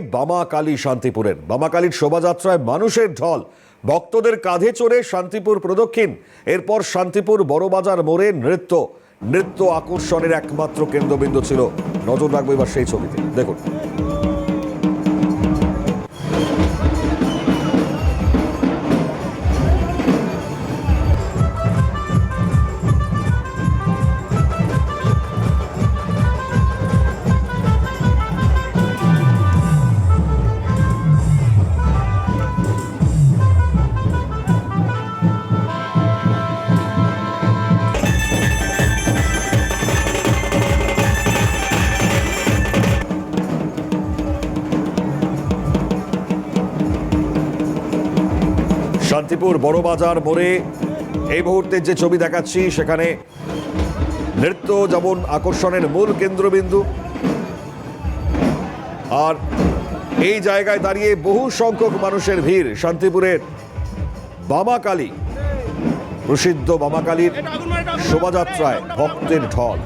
বামাকালী শান্তিপুরের বামাকালীর শোভাযাত্রায় মানুষের ঢল। ভক্তদের কাঁধে চড়ে শান্তিপুর প্রদক্ষিণ। এরপর শান্তিপুর বড়বাজার মোড়ে নৃত্য। নৃত্য আকর্ষণের একমাত্র কেন্দ্রবিন্দু ছিল। নজর রাখব এবার সেই ছবিতে। দেখুন। শান্তিপুর বড়বাজার মোড়ে এই মুহূর্তে যে ছবি দেখাচ্ছি, সেখানে নৃত্য যেমন আকর্ষণের মূল কেন্দ্রবিন্দু, আর এই জায়গায় দাঁড়িয়ে বহু সংখ্যক মানুষের ভিড়। শান্তিপুরের বামাকালী, প্রসিদ্ধ বামাকালীর শোভাযাত্রায় ভক্তের ঢল।